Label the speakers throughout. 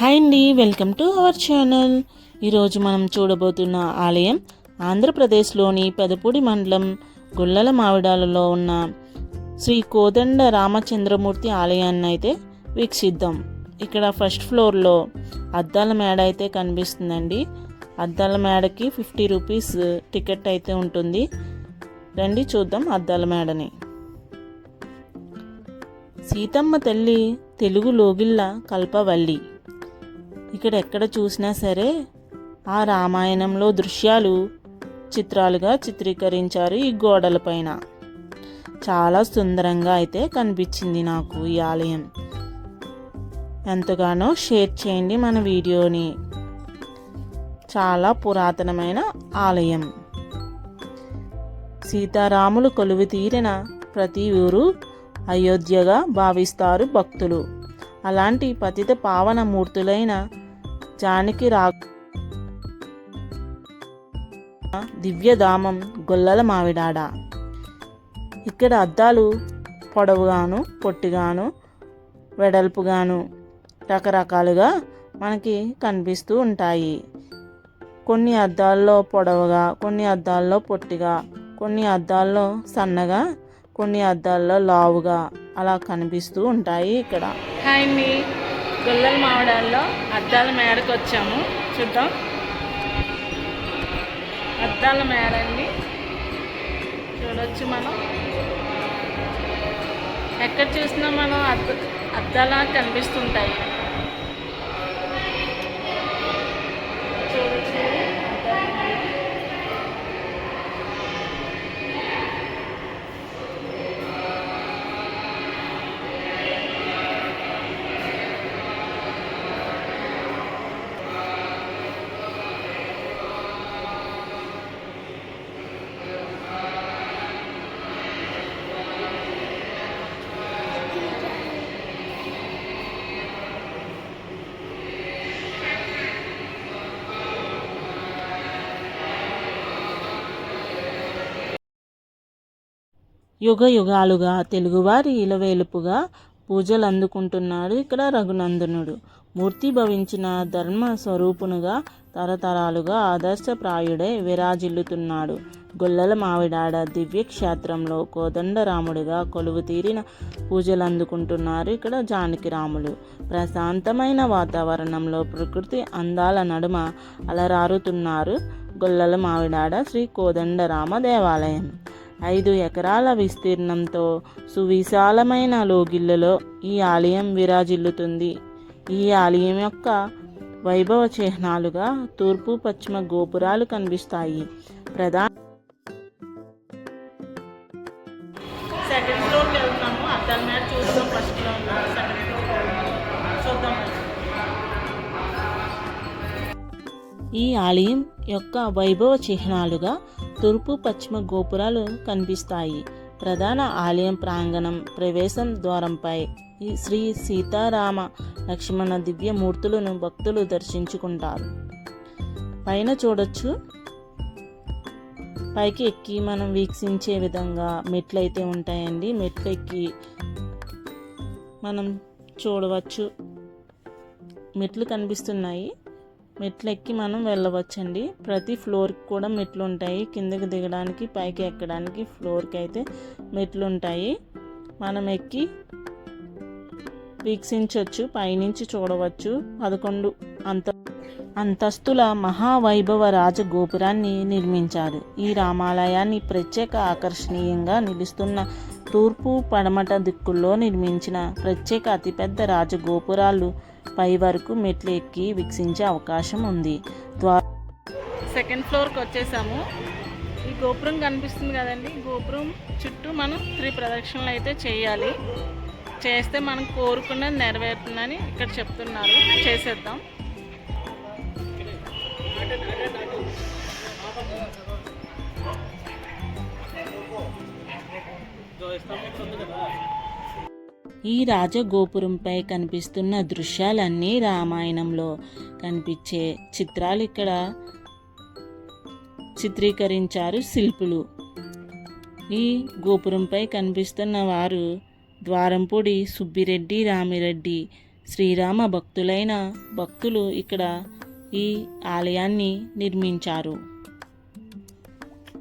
Speaker 1: Hi అండి welcome to our channel. ఈరోజు మనం చూడబోతున్న ఆలయం ఆంధ్రప్రదేశ్లోని పెదపూడి మండలం గుల్లల మావిడాలలో ఉన్న శ్రీ కోదండ రామచంద్రమూర్తి ఆలయాన్ని అయితే వీక్షిద్దాం. ఇక్కడ ఫస్ట్ ఫ్లోర్లో అద్దాల మేడ అయితే కనిపిస్తుందండి. అద్దాల మేడకి ఫిఫ్టీ రూపీస్ టికెట్ అయితే ఉంటుంది. రండి చూద్దాం అద్దాల మేడని. సీతమ్మ తల్లి తెలుగు లోగిళ్ళ కల్పవల్లి. ఇక్కడ ఎక్కడ చూసినా సరే ఆ రామాయణంలో దృశ్యాలు చిత్రాలుగా చిత్రీకరించారు ఈ గోడలపైన చాలా సుందరంగా అయితే కనిపించింది నాకు ఈ ఆలయం. ఎంతగానో షేర్ చేయండి మన వీడియోని. చాలా పురాతనమైన ఆలయం. సీతారాములు కొలువు తీరిన ప్రతి ఊరు అయోధ్యగా భావిస్తారు భక్తులు. అలాంటి పతిత పావన మూర్తులైన జానకి రా దివ్యధామం గొల్లల మావిడాడ. ఇక్కడ అద్దాలు పొడవుగాను పొట్టిగాను వెడల్పుగాను రకరకాలుగా మనకి కనిపిస్తూ ఉంటాయి. కొన్ని అద్దాల్లో పొడవుగా కొన్ని అద్దాల్లో పొట్టిగా కొన్ని అద్దాల్లో సన్నగా కొన్ని అద్దాల్లో లావుగా అలా కనిపిస్తూ ఉంటాయి ఇక్కడ. హాయ్ గొల్లల మామిడాల్లో అద్దాల మేడకు వచ్చాము. చూద్దాం. అద్దాల మేడ అండి చూడొచ్చు మనం. ఎక్కడ చూసినా మనం అద్ద అద్దాలా కనిపిస్తుంటాయి. యుగ యుగాలుగా తెలుగువారి ఇలవేలుపుగా పూజలు అందుకుంటున్నాడు ఇక్కడ రఘునందనుడు. మూర్తి భవించిన ధర్మ స్వరూపునుగా తరతరాలుగా ఆదర్శప్రాయుడే విరాజిల్లుతున్నాడు. గొల్లల మావిడాడ దివ్య క్షేత్రంలో కోదండరాముడిగా కొలువు తీరిన పూజలు అందుకుంటున్నారు ఇక్కడ జానకిరాములు. ప్రశాంతమైన వాతావరణంలో ప్రకృతి అందాల నడుమ అలరారుతున్నారు గొల్లల మావిడాడ శ్రీ కోదండరామ దేవాలయం. ఐదు ఎకరాల విస్తీర్ణంతో సువిశాలమైన లోగిళ్ళలో ఈ ఆలయం విరాజిల్లుతుంది. ఈ ఆలయం యొక్క వైభవ చిహ్నాలుగా తూర్పు పశ్చిమ గోపురాలు కనిపిస్తాయి. ప్రధాన సెకండ్ ఫ్లోర్కి వెళ్తున్నాము. అద్దాల మీద ఫస్ట్ ఫ్లోర్ సెకండ్ ఫ్లోర్. చూద్దాం ఈ ఆలయం యొక్క వైభవ చిహ్నాలుగా తూర్పు పశ్చిమ గోపురాలు కనిపిస్తాయి. ప్రధాన ఆలయం ప్రాంగణం ప్రవేశం ద్వారంపై ఈ శ్రీ సీతారామ లక్ష్మణ దివ్య మూర్తులను భక్తులు దర్శించుకుంటారు. పైన చూడొచ్చు. పైకి ఎక్కి మనం వీక్షించే విధంగా మెట్లు అయితే ఉంటాయండి. మెట్లు ఎక్కి మనం చూడవచ్చు. మెట్లు కనిపిస్తున్నాయి. మెట్లు ఎక్కి మనం వెళ్ళవచ్చండి. ప్రతి ఫ్లోర్కి కూడా మెట్లు ఉంటాయి కిందకి దిగడానికి పైకి ఎక్కడానికి ఫ్లోర్కి అయితే మెట్లు ఉంటాయి మనం ఎక్కి వీక్షించవచ్చు పైనుంచి చూడవచ్చు. పదకొండు అంత అంతస్తుల మహావైభవ రాజగోపురాన్ని నిర్మించారు. ఈ రామాలయాన్ని ప్రత్యేక ఆకర్షణీయంగా నిలుస్తున్న తూర్పు పడమట దిక్కుల్లో నిర్మించిన ప్రత్యేక అతిపెద్ద రాజగోపురాలు పై వరకు మెట్లు ఎక్కి వీక్షించే అవకాశం ఉంది. ద్వార సెకండ్ ఫ్లోర్కి వచ్చేసాము. ఈ గోపురం కనిపిస్తుంది కదండి. గోపురం చుట్టూ మనం త్రీ ప్రదక్షిణలు అయితే చేయాలి. చేస్తే మనం కోరుకున్నది నెరవేరుతుందని ఇక్కడ చెప్తున్నారు. చేసేద్దాం. ఈ రాజగోపురంపై కనిపిస్తున్న దృశ్యాలన్నీ రామాయణంలో కనిపించే చిత్రాలు ఇక్కడ చిత్రీకరించారు శిల్పులు. ఈ గోపురంపై కనిపిస్తున్న వారు ద్వారంపూడి సుబ్బిరెడ్డి రామిరెడ్డి శ్రీరామ భక్తులైన భక్తులు ఇక్కడ ఈ ఆలయాన్ని నిర్మించారు.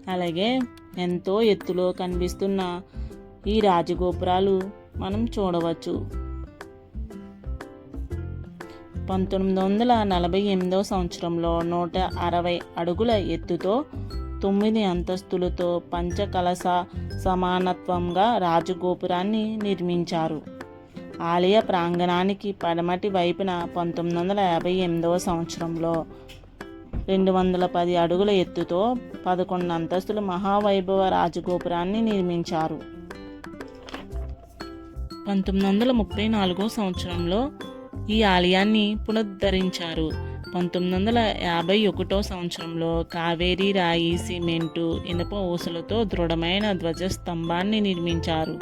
Speaker 1: అలాగే ఎంతో ఎత్తులో కనిపిస్తున్న ఈ రాజగోపురాలు మనం చూడవచ్చు. పంతొమ్మిది వందల నలభై ఎనిమిదవ సంవత్సరంలో నూట అరవై అడుగుల ఎత్తుతో తొమ్మిది అంతస్తులతో పంచకలస సమానత్వంగా రాజగోపురాన్ని నిర్మించారు. ఆలయ ప్రాంగణానికి పడమటి వైపున పంతొమ్మిది వందల యాభై ఎనిమిదవ సంవత్సరంలో రెండు వందల పది అడుగుల ఎత్తుతో పదకొండు అంతస్తుల మహావైభవ రాజగోపురాన్ని నిర్మించారు. పంతొమ్మిది వందల ముప్పై నాలుగో సంవత్సరంలో ఈ ఆలయాన్ని పునరుద్ధరించారు. పంతొమ్మిది వందల యాభై ఒకటో సంవత్సరంలో కావేరీ రాయి సిమెంటు ఇనుప ఊసలతో దృఢమైన ధ్వజస్తంభాన్ని నిర్మించారు.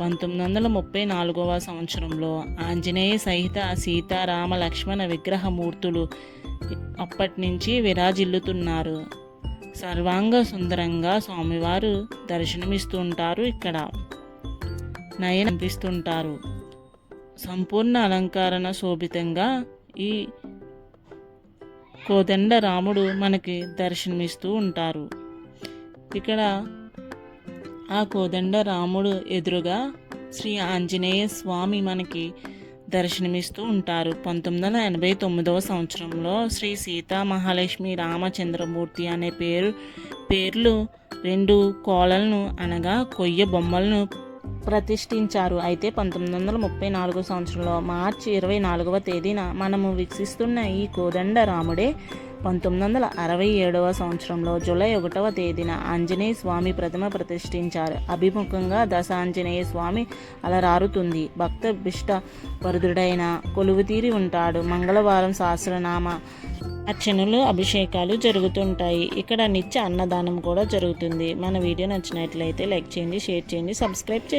Speaker 1: పంతొమ్మిది వందల ముప్పై నాలుగవ సంవత్సరంలో ఆంజనేయ సహిత సీతారామ లక్ష్మణ విగ్రహమూర్తులు అప్పటి నుంచి విరాజిల్లుతున్నారు. సర్వాంగ సుందరంగా స్వామివారు దర్శనమిస్తుంటారు ఇక్కడ. నయనంపిస్తుంటారు సంపూర్ణ అలంకరణ శోభితంగా ఈ కోదండ రాముడు మనకి దర్శనమిస్తూ ఉంటారు. ఇక్కడ ఆ కోదండ రాముడు ఎదురుగా శ్రీ ఆంజనేయ స్వామి మనకి దర్శనమిస్తూ ఉంటారు. పంతొమ్మిది వందల ఎనభై తొమ్మిదవ సంవత్సరంలో శ్రీ సీతా మహాలక్ష్మి రామచంద్రమూర్తి అనే పేరు పేర్లు రెండు కోలలను అనగా కొయ్య బొమ్మలను ప్రతిష్ఠించారు. అయితే పంతొమ్మిది వందల ముప్పై నాలుగో సంవత్సరంలో మార్చి ఇరవై నాలుగవ తేదీన మనము వీక్షిస్తున్న ఈ కోదండ రాముడే పంతొమ్మిది వందల అరవై ఏడవ సంవత్సరంలో జూలై ఒకటవ తేదీన ఆంజనేయ స్వామి ప్రతిమ ప్రతిష్ఠించారు. అభిముఖంగా దశ ఆంజనేయ స్వామి అలరారుతుంది. భక్త బిష్ట వరుదుడైన కొలువుతీరి ఉంటాడు. మంగళవారం సహస్రనామ అర్చనలు అభిషేకాలు జరుగుతుంటాయి. ఇక్కడ నిత్య అన్నదానం కూడా జరుగుతుంది. మన వీడియో నచ్చినట్లయితే లైక్ చేయండి షేర్ చేయండి సబ్స్క్రైబ్ చేయండి